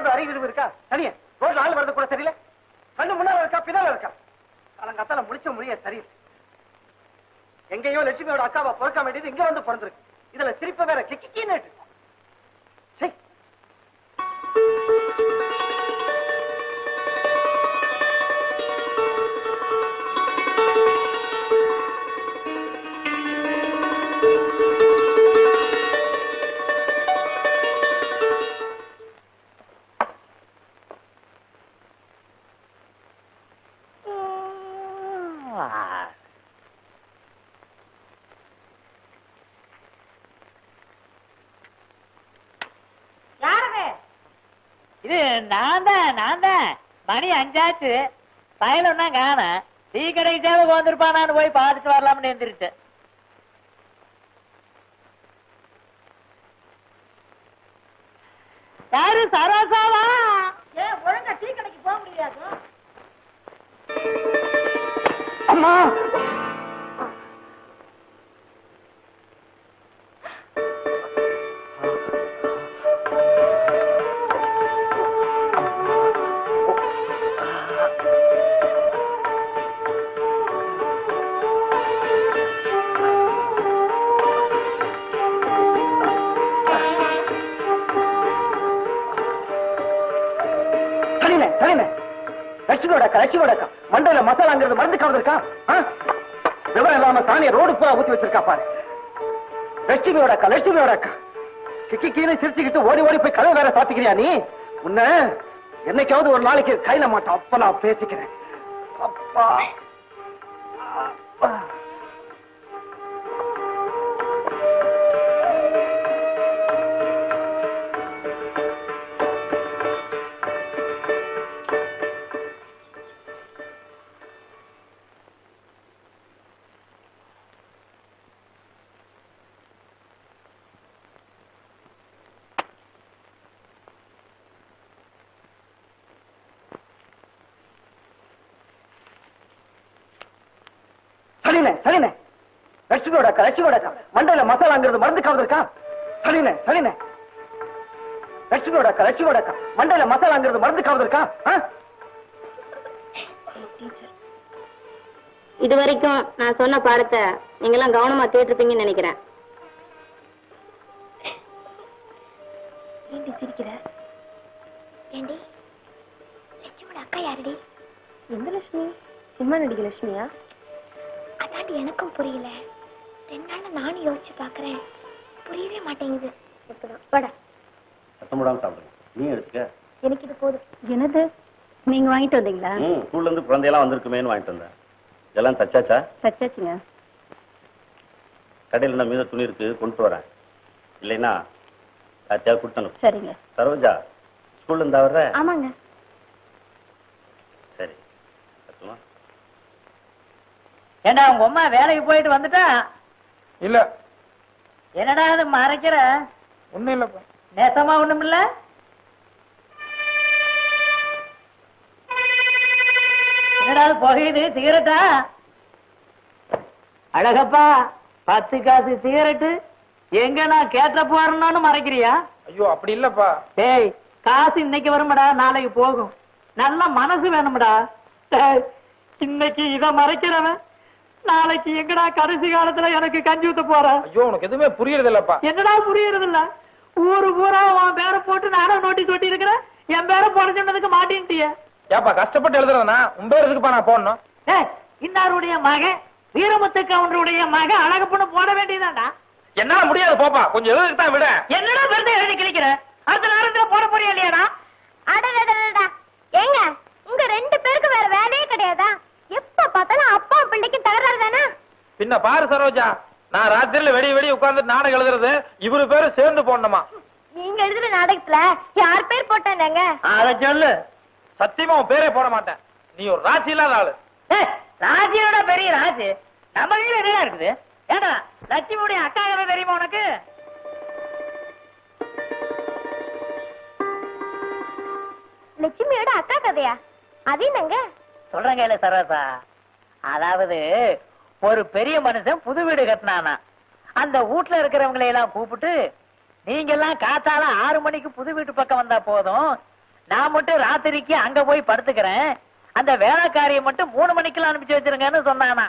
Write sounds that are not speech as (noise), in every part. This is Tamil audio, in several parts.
கொஞ்சமாவது அறிவு இருக்கா? தனியா. ரோட்ல ஆள் வரது கூட தெரியல. கண்ணு முன்னால இருக்கா பின்னால இருக்கா? காலங்காத்தால முடிச்ச முடிய சரியில்லை. எங்கேயோ லட்சுமியோட அக்காவை பொறுக்க வேண்டியது இங்க வந்து பிறந்திருக்கு. இதுல சிரிப்ப வேற கிக்கின்னு சரி இது நான் தான் நான் தான். மணி அஞ்சாச்சு. பயணம் தான் காண டீ கடைக்கு தேவை வந்திருப்பானான்னு போய் பார்த்துட்டு வரலாம்னு எந்திரிட்டேன் யாரு? சரோசாவா அம்மா. லட்சுமியோட அக்கா லட்சுமியோட அக்கா மண்டையில மசாலாங்கிறது மருந்து கலந்து விவரம் இல்லாம சாணியை ரோடு பூரா ஊத்தி வச்சிருக்கா பாரு. லட்சுமியோட அக்கா லட்சுமியோட அக்கா கிக்கி கீழே சிரிச்சுக்கிட்டு ஓடி ஓடி போய் கதை வேற சாத்திக்கிறியா நீ? உன்ன என்னைக்காவது ஒரு நாளைக்கு கையில மாட்டோம் அப்ப நான் பேசிக்கிறேன். அப்பா. சரிண்ணே சரிண்ணே லட்சுமியோட அக்கா லட்சுமியோட அக்கா மண்டையில மசாலாங்கிறது மருந்து கலந்து இருக்கா சரிண்ணே சரிண்ணே லட்சுமியோட அக்கா லட்சுமியோட அக்கா மண்டையில மசாலாங்கிறது மருந்து கலந்து இருக்கா இது வரைக்கும் நான் சொன்ன பாடத்தை நீங்க எல்லாம் கவனமா கேட்டிருப்பீங்கன்னு நினைக்கிறேன். ஏண்டி சிரிக்கிற? ஏண்டி? லட்சுமியோட அக்கா யாருடி? எந்த லட்சுமி? சினிமா நடிகை லட்சுமியா? அதாண்டி எனக்கும் புரியல. ரெண்டு நானும் யோசிச்சு பாக்குறேன். புரியவே மாட்டேங்குது. வாடா. சத்தம் போடாம சாப்பிடுங்க நீ எடுத்துக்க. எனக்கு இது போதும். என்னது? நீங்க வாங்கிட்டு வந்தீங்களா? ம் ஸ்கூல்ல இருந்து குழந்தையெல்லாம் வந்திருக்குமேன்னு வாங்கிட்டு வந்தேன். இதெல்லாம் தச்சாச்சா? தச்சாச்சுங்க. கடையில் என்ன மீத துணி இருக்கு கொண்டு வரேன். இல்லைன்னா கொடுத்தனும் சரிங்க. சரோஜா ஸ்கூல்ல இருந்தா வர்ற ஆமாங்க சரி சத்தமா ஏண்டா உங்க அம்மா வேலைக்கு போயிட்டு வந்துட்டா? இல்ல. என்னடா அது மறைக்கிற? ஒண்ணும் இல்லப்பா நேசமா ஒண்ணும் இல்ல? என்னடா அது புகையுது சிகரெட்டா? அழகப்பா பத்து காசு சிகரெட்டு எங்க நான் கேட்ட போறேன்னு மறைக்கிறியா? ஐயோ அப்படி இல்லப்பா. டேய் காசு இன்னைக்கு வரும்டா நாளைக்கு போகும். நல்ல மனசு வேணும்டா. இன்னைக்கு இத மறைக்கிறவன். நாளைக்கு எங்கடா கடைசி காலத்துல எனக்கு கஞ்சி ஊத்த போற? ஐயோ உனக்கு எதுவுமே புரியறது இல்லப்பா என்னடா புரியறது இல்ல ஊரு பூரா உன் பேரை போட்டு நானும் நோட்டீஸ் ஒட்டி இருக்கிறேன் என் பேரை போட சொன்னதுக்கு மாட்டேன்ட்டிய. ஏப்பா கஷ்டப்பட்டு எழுதுறதுனா உன் பேர் எதுக்குப்பா நான் போடணும்? ஏய் இன்னாருடைய மகன் வீரமுத்து கவுண்டருடைய மகன் அழகப்பண்ணு போட வேண்டியதாண்டா என்னால முடியாது போப்பா. கொஞ்சம் எழுதுக்கு தான் விட. என்னடா பெருந்த எழுதி கிழிக்கிற? அடுத்த நேரத்துல போட போறியா இல்லையாடா அடடடடடா ஏங்க உங்க ரெண்டு பேருக்கு வேற வேலையே கிடையாதா எப்ப பார்த்தாலும் அப்பா பிள்ளைக்கு தகராறு தானே பின்ன பாரு சரோஜா? நான் ராத்திரில வெடி வெடி உட்கார்ந்து நாடகம் எழுதுறது இவரு பேரு சேர்ந்து போடணுமா? நீங்க எழுதுற நாடகத்துல யார் பேர் போட்டாங்க அத சொல்லு. சத்தியமா உன் பேரே போட மாட்டேன். நீ ஒரு ராசி இல்லாத ஆளு. ஏய், ராஜியோட பெரிய ராஜு. நம்ம கையில என்ன இருக்குது? ஏடா லட்சுமியுடைய அக்கா யாரோ தெரியுமா உனக்கு? லட்சுமியோட அக்கா கதையா? அது என்னங்க? சொல்றேங்க இல்ல சரோசா அதாவது ஒரு பெரிய மனுஷன் புது வீடு கட்டினானா? அந்த வீட்டுல இருக்கிறவங்களை எல்லாம் கூப்பிட்டு நீங்க எல்லாம் காத்தால ஆறு மணிக்கு புது வீட்டு பக்கம் வந்தா போதும். நான் மட்டும் ராத்திரிக்கு அங்க போய் படுத்துக்கிறேன். அந்த வேலைக்காரியை மட்டும் மூணு மணிக்கெல்லாம் அனுப்பிச்சு வச்சிருங்கன்னு சொன்னானா.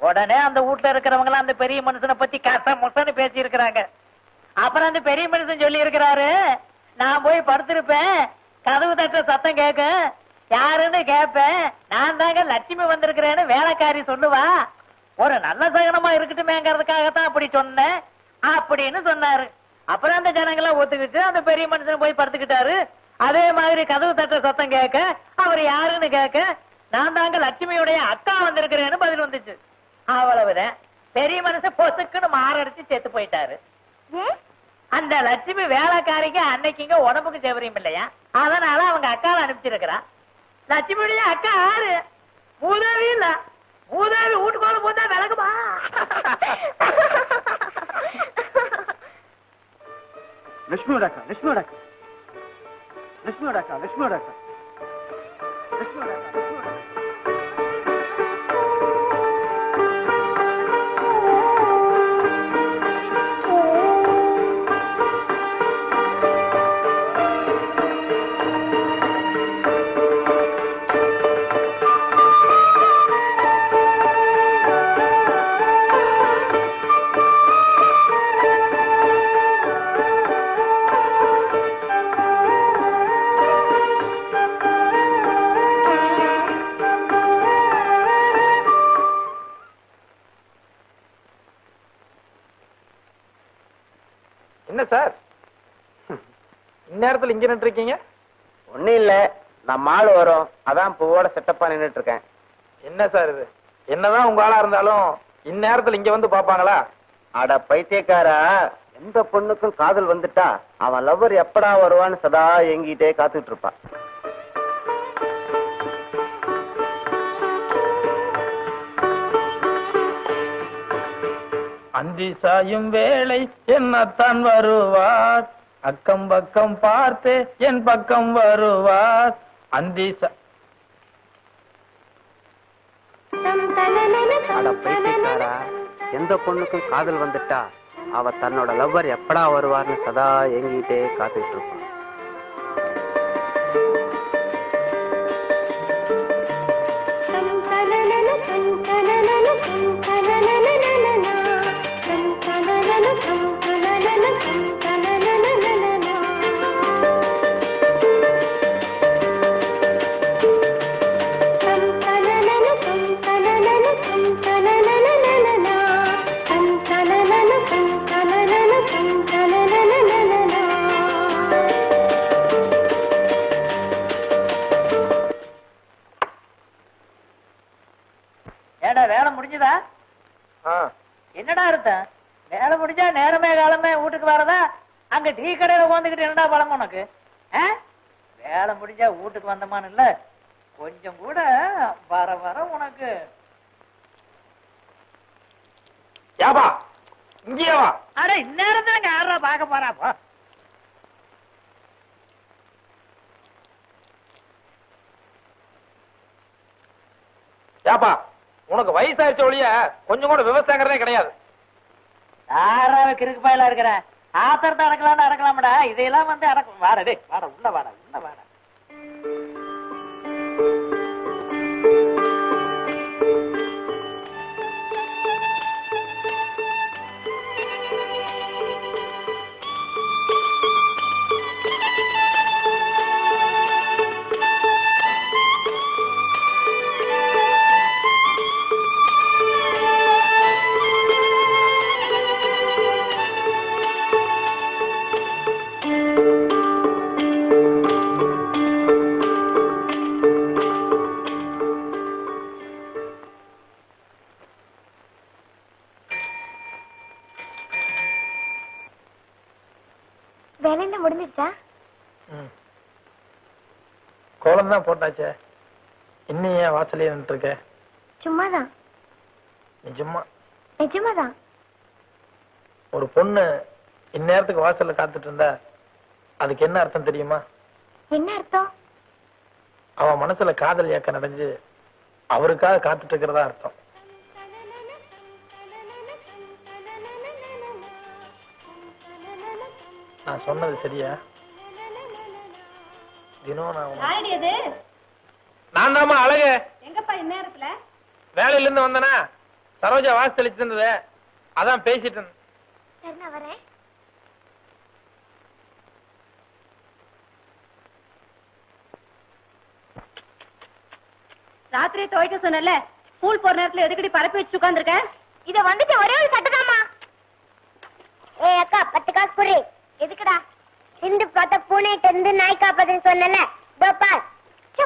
உடனே அந்த வீட்டுல இருக்கிறவங்க அந்த பெரிய மனுஷனை பத்தி கச முசன்னு பேசி இருக்கிறாங்க அப்புறம் அந்த பெரிய மனுஷன் சொல்லி இருக்கிறாரு நான் போய் படுத்திருப்பேன். கதவு தட்ட சத்தம் கேட்கும் யாருன்னு கேட்பேன் நான் தாங்க லட்சுமி வந்திருக்கிறேன்னு வேலைக்காரி சொல்லுவா. ஒரு நல்ல சகனமா இருக்கட்டுமேங்கிறதுக்காகத்தான் அப்படி சொன்னேன். அப்படின்னு சொன்னாரு. அப்புறம் அந்த ஜனங்களாம் ஒத்துக்கிட்டு அந்த பெரிய மனுஷன் போய் படுத்துக்கிட்டாரு. அதே மாதிரி கதவு தட்ட சத்தம் கேட்க அவர் யாருன்னு கேட்க நான் தாங்க லட்சுமியுடைய அக்கா வந்திருக்கிறேன்னு பதில் வந்துச்சு. அவ்வளவுதான். பெரிய மனுஷன் பொசுக்குன்னு மாரடிச்சு செத்து போயிட்டாரு. அந்த லட்சுமி வேலைக்காரிக்கு அன்னைக்குங்க உடம்புக்கு செவரியும் இல்லையா? அதனால அவங்க அக்காவை அனுப்பிச்சிருக்கிறா. லட்சுமியுடைய அக்கா யாரு? மூதேவி இல்ல. மூதேவி வீட்டுக்குள்ள போதா விளக்குமா லட்சுமியோட அக்கா லட்சுமியோட அக்கா லட்சுமியோட அக்கா லட்சுமியோட அக்கா லட்சுமியோட அக்கா என்ன சார்? இந்நேரத்துல இங்க நின்று இருக்கீங்க ஒண்ணும் இல்ல. நம்ம ஆளு வரும். அதான் பூவோட செட்டப்பா நின்னுட்டு இருக்கேன் என்ன சார் இது? என்னதான் உங்க ஆளா இருந்தாலும் இந்நேரத்துல இங்க வந்து பாப்பாங்களா அட பைத்தியக்காரா எந்த பொண்ணுக்கும் காதல் வந்துட்டா அவன் லவ்வர் எப்படா வருவான்னு சதா ஏங்கிட்டே காத்துட்டு இருப்பான் அந்தி சாயும் வேளை என்னத்தான் வருவார்? அக்கம் பக்கம் பார்த்து என் பக்கம் வருவார். அந்தி எந்த பொண்ணுக்கும் காதல் வந்துட்டா? அவ தன்னோட லவ்வர் எப்படா வருவார்னு சதா ஏங்கிட்டே காத்துட்டு இருப்பான் அர்த்தம் வேலை முடிஞ்சா நேரமே காலமே வீட்டுக்கு வரதா அங்க டீ கடையில உட்காந்துக்கிட்டு என்னடா பழம் உனக்கு? வேலை முடிஞ்சா வீட்டுக்கு வந்தமான்னு இல்ல கொஞ்சம் கூட வர வர உனக்கு. ஏப்பா இங்கேயே வா. அட இந்நேரத்துல இங்க யாரா பார்க்க போறா போ. ஏப்பா உனக்கு வயசாயிருச்ச ஒழிய கொஞ்சம் கூட விவசாயங்கிறதே கிடையாது. ஆறாவது கிறுக்கு பாயிலா இருக்கிற? ஆத்திரத்தை அடக்கலாம்னு அடக்கலாம்டா. இதையெல்லாம் வந்து அடக்கும் வாடவே வாட உள்ள வாடா உள்ள வாட. கோலம் தான் போட்டாச்சே. இன்னும் ஏன் வாசலே நின்று இருக்க சும்மாதான் நிஜமா நிஜமாதான். ஒரு பொண்ணு இந்நேரத்துக்கு வாசல்ல காத்துட்டு இருந்தா அதுக்கு என்ன அர்த்தம் தெரியுமா? என்ன அர்த்தம்? அவன் மனசுல காதல் ஏக்கம் நடஞ்சு அவருக்காக காத்துட்டு இருக்கிறதா அர்த்தம். நான் சொன்னது சரியா? தினம் நான் அது? நான் அழகு. எங்கப்பா இந்நேரத்துல வேலையில இருந்து வந்தனா? சரோஜா வாசி தெளிச்சு இருந்தது அதான் பேசிட்டு இருந்தேன் சரி நான் வரேன். ராத்திரி துவைக்க சொன்னல ஸ்கூல் போற நேரத்துல எதுக்கடி பரப்பி வச்சு உட்கார்ந்திருக்க? இத வந்துட்டு ஒரே ஒரு சட்டதாமா ஏ அக்கா பத்து காசு புரி எதுக்குடா? சிந்து பார்த்த பூனைகிட்ட இருந்து நாய் காப்பதுன்னு சொன்னல இதோ பார். ச்சே,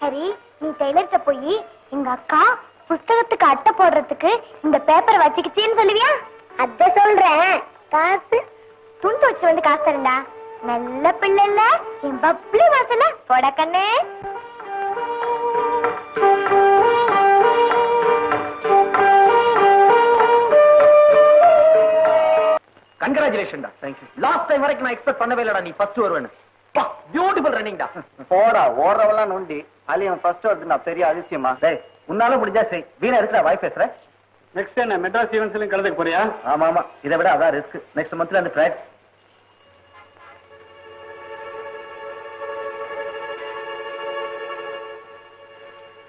சரி நீ டெய்லர்கிட்ட போய் எங்க அக்கா அட்டை போடுறதுக்கு இந்த பேப்பர் வச்சுக்கிச்சேன்னு சொல்லுவியா? அத சொல்றேன். காசு. துண்டு வச்சு வந்து காசு தரண்டா நல்ல பிள்ளை இல்ல? என் பப்ளி வாசல போட கண்ணே. கங்க்ராச்சுலேஷன் டா. தேங்க்யூ லாஸ்ட் டைம் வரைக்கும் நான் எக்ஸ்பெக்ட் பண்ணவே இல்லடா நீ ஃபர்ஸ்ட் வருவேன்னு. பியூட்டிஃபுல் ரன்னிங் டா. போடா ஓடுறவெல்லாம் நோண்டி. அலியன் ஃபர்ஸ்ட் வருது நான் பெரிய அதிசயமா? டேய் உன்னால முடிஞ்சா செய் வீணா இருக்கிற வாய் பேசுற? நெக்ஸ்ட் என்ன மெட்ராஸ் ஈவெண்ட்ஸ்லயும் கலந்துக்க போறியா? ஆமா ஆமா. இதை விட அதான் ரிஸ்க் நெக்ஸ்ட் மந்த்ல அந்த ட்ராக்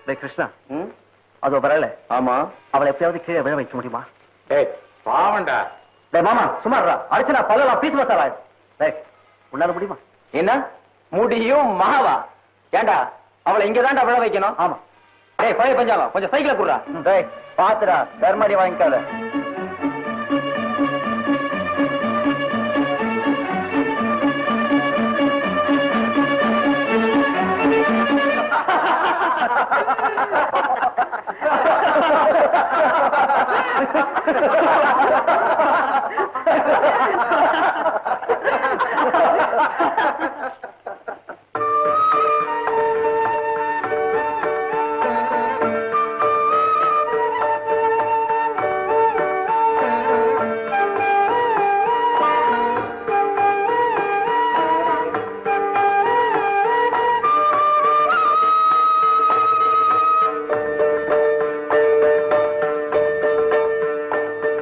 டேய் கிருஷ்ணா. அதோ வரல. ஆமா. அவளை எப்படியாவது கீழே விழ வைக்க முடியுமா? டேய் பாவண்டா டேய் மாமா சுமாரா அடிச்சுனா பல்லலாம் பீஸ் மசாலா டேய் உன்னால முடியுமா? என்ன? முடியும் மாவா. ஏண்டா? அவளை இங்க தான்டா விழ வைக்கணும்? ஆமா. ஏய் பழைய பஞ்சாலம் கொஞ்சம் சைக்கிளை குடுறா. டேய் பாத்துடா கர்மாடி வாங்கிக்காத. (laughs)